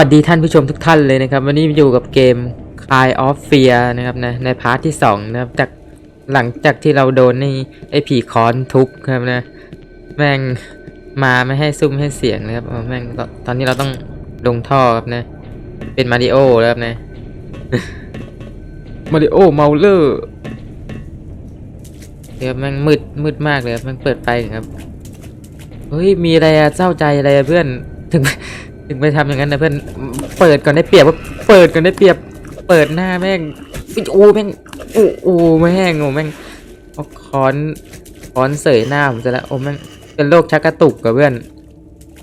สวัสดีท่านผู้ชมทุกท่านเลยนะครับ วันนี้อยู่กับเกม Cry of Fear นะครับนะในพาร์ทที่2นะครับจากหลังจากที่เราโดนนี่ไอ้ผีคอนทุบครับนะแม่งมาไม่ให้ซุ่มให้เสียงนะครับแม่งตอนนี้เราต้องลงท่อครับนะ เป็นมาริโอแล้วครับนะมาริโอเมาเลอร์เดี๋ยวแม่งมืดมืดมากเลยครับแม่งเปิดไฟครับเฮ้ยมีอะไรอะเศร้าใจอะไรอะเพื่อนถึง ถึงไปทำอย่างนั้นนะเพื่อน เปิดก่อนได้เปรียบว่าเปิดก่อนได้เปรียบ เปิดหน้าแม่งโอ้แม่งโอ้โอ้แม่งโอ้แม่งเอาค้อนค้อนเสยหน้าผมจะล้วโอ้แม่งเป็นโรคชักกระตุกกับเพื่อน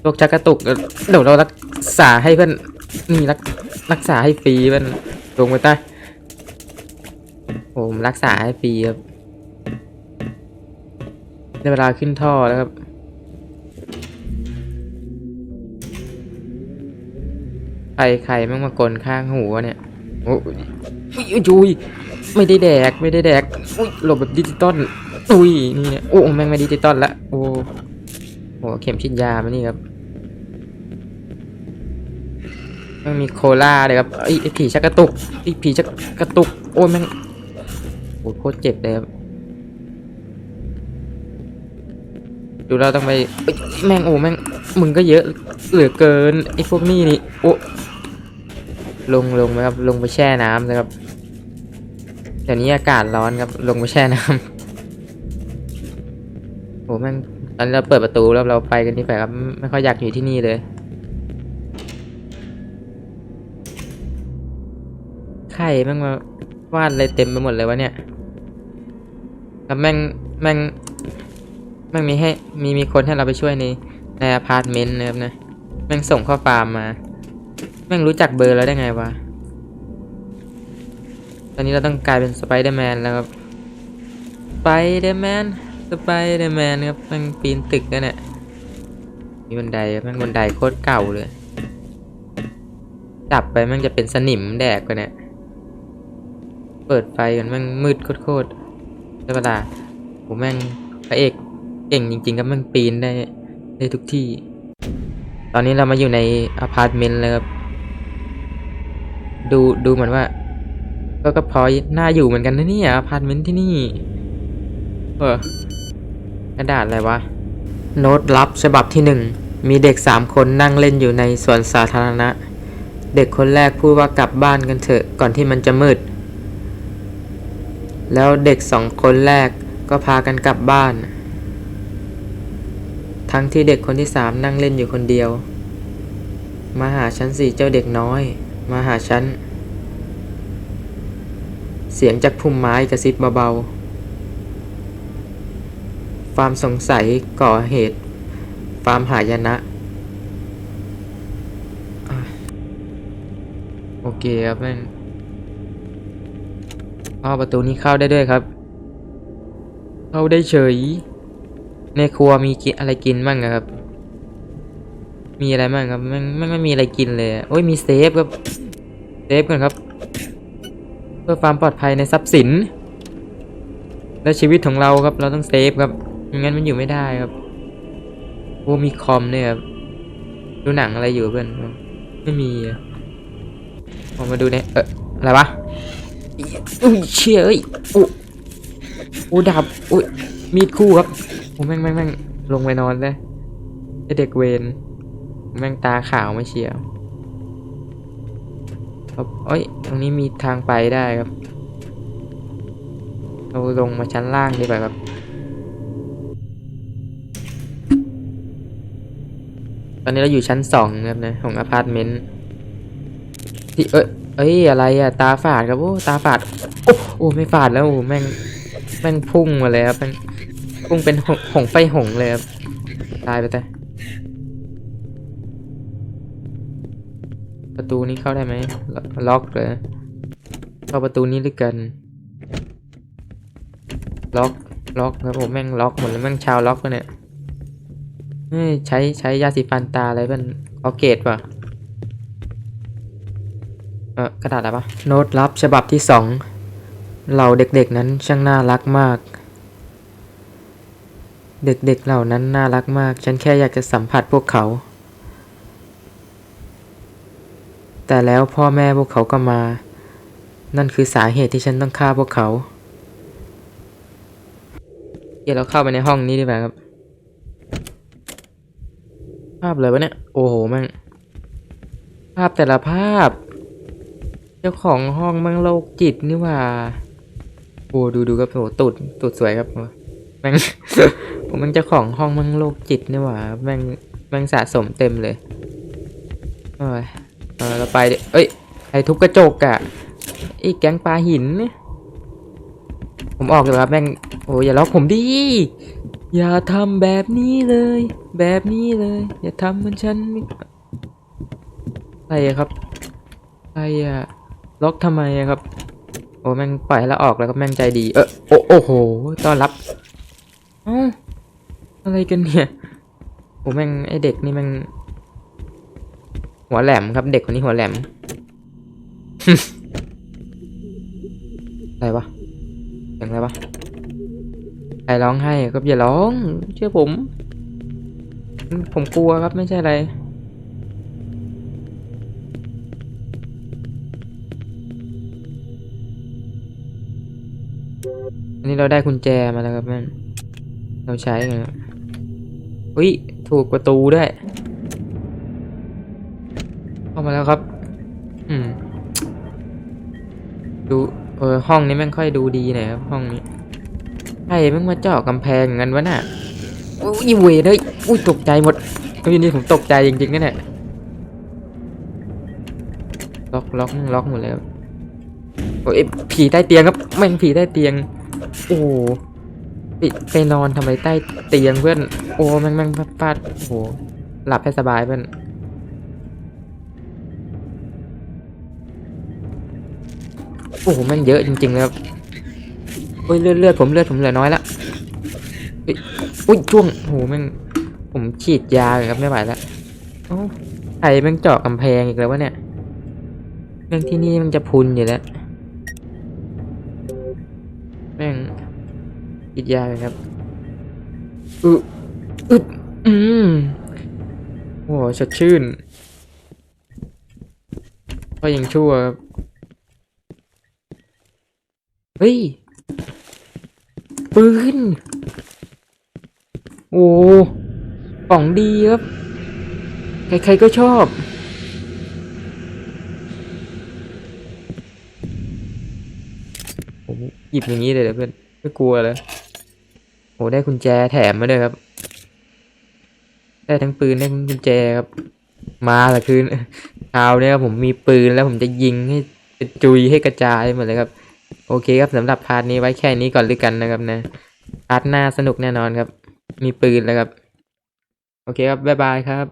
โรคชักกระตุกเดี๋ยวเรารักษาให้เพื่อนนี่รักรักษาให้ฟรีเพื่อนลงไปใต้ผมรักษาให้ฟรีครับได้เวลาขึ้นท่อแล้วครับ ใครใครแม่งมากลข้างหูวะเนี่ยโอ้ยอุ้ยจุยไม่ได้แดกไม่ได้แดกอุ้ยหลบแบบดิจิตอลอุ้ยนี่เนี่ยโอ้แม่งไม่ดิจิตอลละโอ้โหเข็มฉีดยามานี่ครับแม่งมีโคลาเลยครับไอ้ไอผีชักกระตุกไอ้ผีชักกระตุก โอ้ยแม่งโอ้โคตรเจ็บเลยครับ ดูเราต้องไปแม่งโอ้แม่งมึงก็เยอะเหลือเกินไอ้พวกนี้นี่โอ้ลงลงไหมครับลงไปแช่น้ำนะครับเดี๋ยวนี้อากาศร้อนครับลงไปแช่น้ำโอ้แม่งตอนนี้เราเปิดประตูแล้วเราไปกันดีกว่าครับไม่ค่อยอยากอยู่ที่นี่เลยไข่แม่งมาวาดอะไรเต็มไปหมดเลยวะเนี่ยแล้วแม่งแม่ง ม่งมีให้มีมีคนให้เราไปช่วยในในอพาร์ตเมนต์นะครับนะแม่งส่งข้อความมา แม่งรู้จักเบอร์แล้วได้ไงวะ ตอนนี้เราต้องกลายเป็นสไปเดอร์แมนแล้วครับสไปเดอร์แมนสไปเดอร์แมนครับแม่งปีนตึกแล้วเนี่ยมีบันไดแม่งบันไดโคตรเก่าเลย จับไปแม่งจะเป็นสนิมแดกไปเนี่ยเปิดไฟกันแม่งมืดโคตรๆใช่ปะล่ะผมแม่งพระเอก เก่งจริงๆครับม่งปีนได้ได้ทุกที่ ตอนนี้เรามาอยู่ในอพาร์ตเมนต์เลยครับดูดูเหมือนว่า ก็ก็พอน่าอยู่เหมือนกันนะเนี่ยอพาร์ตเมนต์ที่นี่ เออกระดาษอะไรวะ โน้ตลับฉบับที่หนึ่งมีเด็กสามคนนั่งเล่นอยู่ในสวนสาธารณะ เด็กคนแรกพูดว่ากลับบ้านกันเถอะก่อนที่มันจะมืด แล้วเด็กสองคนแรกก็พากันกลับบ้าน ทั้งที่เด็กคนที่สามนั่งเล่นอยู่คนเดียว มาหาฉันสิเจ้าเด็กน้อย มาหาฉัน เสียงจากพุ่มไม้กระซิบเบาๆ ความสงสัยก่อเหตุ ความหายนะ โอเคครับแม่งอ้อประตูนี้เข้าได้ด้วยครับ เข้าได้เฉย ในครัวมีกินอะไรกินบ้างครับ มีอะไรบ้างครับไม่ไม่ไม่มีอะไรกินเลยโอ้ยมีเซฟครับเซฟกันครับ เพื่อความปลอดภัยในทรัพย์สิน และชีวิตของเราครับเราต้องเซฟครับไม่งั้นมันอยู่ไม่ได้ครับโอ้มีคอมเนี่ยครับดูหนังอะไรอยู่เพื่อนไม่มีออกมาดูเนี่ยเอออะไรวะอุ้ยเชี่ยเอ้ยโอ้โอ้ดับอุ้ยมีดคู่ครับ โอ้แม่งแม่งแม่งลงไปนอนเลยไอเด็กเวนแม่งตาขาวไม่เชียวครับเอ้ย ตรงนี้มีทางไปได้ครับ เราลงมาชั้นล่างดีกว่าครับ ตอนนี้เราอยู่ชั้นสองครับนะของอพาร์ตเมนต์ ที่เอ้ย เอ้ย อะไรอะตาฝาดครับ โอ้ ตาฝาด โอ้โอ้ไม่ฝาดแล้ว โอ้ แม่ง แม่งพุ่งมาเลยครับแม่ง พุ่งเป็นหงหงไฟหงเลยครับ ตายไปแต่ประตูนี้เข้าได้ไหมล็อกเลยเข้าประตูนี้ด้วยกัน ล็อกล็อกครับผมแม่งล็อกหมดแล้วแม่งชาวล็อกปะเนี่ยเฮ้ยใช้ใช้ยาสีฟันตาอะไรเป็นออเกตป่ะเออกระดาษอะไรปะโน้ตลับฉบับที่สองเหล่าเด็กๆนั้นช่างน่ารักมาก เด็กๆเหล่านั้นน่ารักมาก ฉันแค่อยากจะสัมผัสพวกเขา แต่แล้วพ่อแม่พวกเขาก็มา นั่นคือสาเหตุที่ฉันต้องฆ่าพวกเขา เดี๋ยวเราเข้าไปในห้องนี้ดีกว่าครับ ภาพอะไรวะเนี่ย โอ้โหแม่ง ภาพแต่ละภาพ เจ้าของห้องแม่งโรคจิตนี่ว่า โอ้ดูดูครับโอ้ตูดตูดสวยครับแม่ง ผมมันจ้าของห้องม่งโรคจิตนี่หว่าแม่งแม่งสะสมเต็มเลยโอ้ยเออเราไปดิเอ้ยไอทุบกระจกอะไอแก๊งปลาหินเนี่ยผมออกเลยครับแม่งโอ้ยอย่าล็อกผมดิอย่าทำแบบนี้เลย แบบนี้เลย อย่าทำเหมือนฉันอะไรอะครับอะไรอะล็อกทำไมอะครับ โอ้แม่งปล่อยให้เราออกแล้วก็แม่งใจดี เออโอ้โอโหต้อนรับอ้า อะไรกันเนี่ยโอ้แม่งไอเด็กนี่แม่งหัวแหลมครับเด็กคนนี้หัวแหลมอะไรวะเสียงอะไรวะใครร้องไห้ก็อย่าร้อง เชื่อผม ผมกลัวครับไม่ใช่อะไรอันนี้เราได้กุญแจมาแล้วครับแม่เราใช้ไงครับ อุ้ยถูกประตูด้วยเข้ามาแล้วครับ อืม ดูเออห้องนี้แม่งค่อยดูดีหน่อยครับห้องนี้ใครแม่งมาเจาะกำแพงกันวะน่ะอุ้ยเวรเลยอุ้ยตกใจหมดเฮ้ยนี่ผมตกใจจริงๆนะเนี่ยล็อกล็อกล็อกหมดเลยครับโอ้ยผีใต้เตียงครับแม่งผีใต้เตียง โอ้ ไปไปนอนทำไมใต้เตียงเพื่อน โอ้แม่งแม่งฟาดโอ้โห หลับให้สบายเพื่อนโอ้โหแม่งเยอะจริงๆเลยครับโอ้ยเลือดเลือดผมเลือดผมเหลือน้อยละอุ้ยช่วงโอ้โหแม่งผมฉีดยาเลยครับไม่ไหวแล้วโอ้ใครแม่งเจาะกำแพงอีกแล้ววะเนี่ยแม่งที่นี่มันจะพุนอยู่แล้วแม่ง กิดยาเลยครับอึอึบอืมโอ้โหสดชื่น ก็ยังชั่วครับเฮ้ย ปืน โอ้ของดีครับ ใครๆก็ชอบผมหยิบอย่างนี้เลยเหรอเพื่อน ไม่กลัวเลย โอ้ได้กุญแจแถมมาด้วยครับ ได้ทั้งปืนได้ทั้งกุญแจครับ มาละคืนคราวเนี้ยผมมีปืนแล้วผมจะยิงให้จุยให้กระจายหมดเลยครับ โอเคครับสำหรับพาร์ทนี้ไว้แค่นี้ก่อนด้วยกันนะครับนะพาร์ทหน้าสนุกแน่นอนครับ มีปืนแล้วครับ โอเคครับบ๊ายบายครับ